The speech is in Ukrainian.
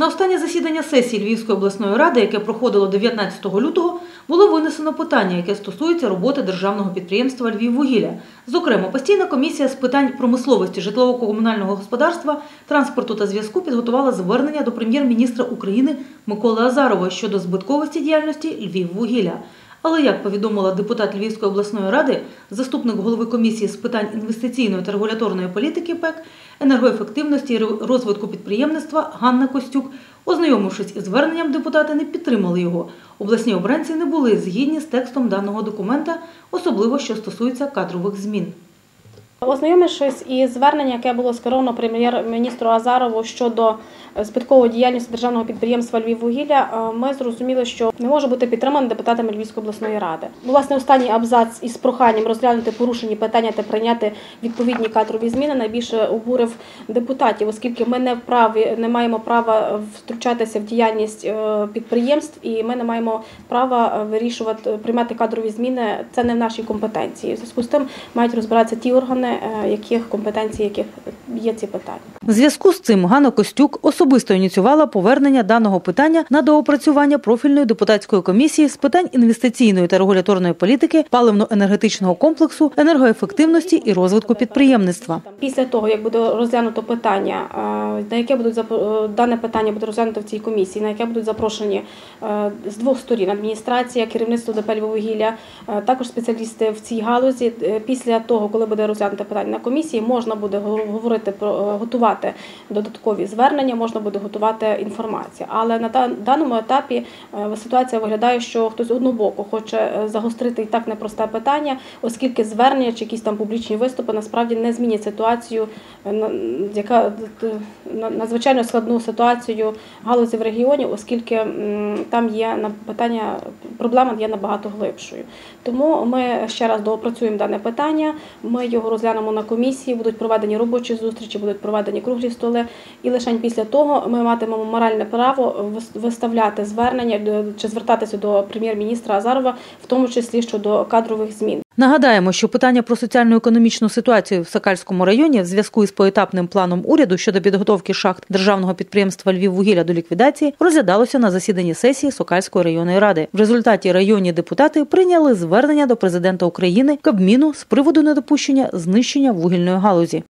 На останнє засідання сесії Львівської обласної ради, яке проходило 19 лютого, було винесено питання, яке стосується роботи державного підприємства Львіввугілля. Зокрема, постійна комісія з питань промисловості, житлово-комунального господарства, транспорту та зв'язку підготувала звернення до прем'єр-міністра України Миколи Азарова щодо збитковості діяльності Львіввугілля. Але як повідомила депутат Львівської обласної ради, заступник голови комісії з питань інвестиційної та регуляторної політики ПЕК, енергоефективності і розвитку підприємництва Ганна Костюк, ознайомившись із зверненням, депутати не підтримали його. Обласні обранці не були згідні з текстом даного документа, особливо що стосується кадрових змін. Ознайомившись із зверненням, яке було скеровано прем'єр-міністру Азарову щодо е, збиткової діяльності державного підприємства Львіввугілля, е, ми зрозуміли, що не може бути підтримано депутатами Львівської обласної ради. Власне, останній абзац із проханням розглянути порушені питання та прийняти відповідні кадрові зміни найбільше обурив депутатів, оскільки ми не вправі не маємо права втручатися в діяльність е, підприємств, і ми не маємо права вирішувати приймати кадрові зміни. Це не в нашій компетенції. Зв'язку з тим мають розбиратися ті органи, е, яких компетенцій, яких є ці питання. В зв'язку з цим Ганна Костюк особисто ініціювала повернення даного питання на доопрацювання профільної депутатської комісії з питань інвестиційної та регуляторної політики, паливно-енергетичного комплексу, енергоефективності і розвитку підприємництва. Після того, як буде розглянуто питання, е, на яке будуть е, дане питання буде розглянуто в цій комісії, на яке будуть запрошені е, з двох сторін адміністрація, керівництво ДП «Львіввугілля», е, також спеціалісти в цій галузі. Після того, коли буде розглянуто питання на комісії, можна буде го- говорити про е, готувати додаткові звернення, можна буде готувати інформацію. Але на даному етапі е, ситуація виглядає, що хтось однобоко хоче е, загострити і так непросте питання, оскільки звернення чи якісь там публічні виступи насправді не змінять ситуацію, е, яка надзвичайно складну ситуацію галузі в регіоні, оскільки там є питання, проблема є набагато глибшою. Тому ми ще раз доопрацюємо дане питання. Ми його розглянемо на комісії, будуть проведені робочі зустрічі, будуть проведені круглі столи. І лише після того ми матимемо моральне право вис- виставляти звернення чи звертатися до прем'єр-міністра Азарова, в тому числі щодо кадрових змін. Нагадаємо, що питання про соціально-економічну ситуацію в Сакальському районі в зв'язку із поетапним планом уряду щодо підготовки шахт державного підприємства Львіввугілля до ліквідації розглядалося на засіданні сесії Сокальської районної ради. В результаті районні депутати прийняли звернення до президента України Кабміну з приводу недопущення знищення вугільної галузі.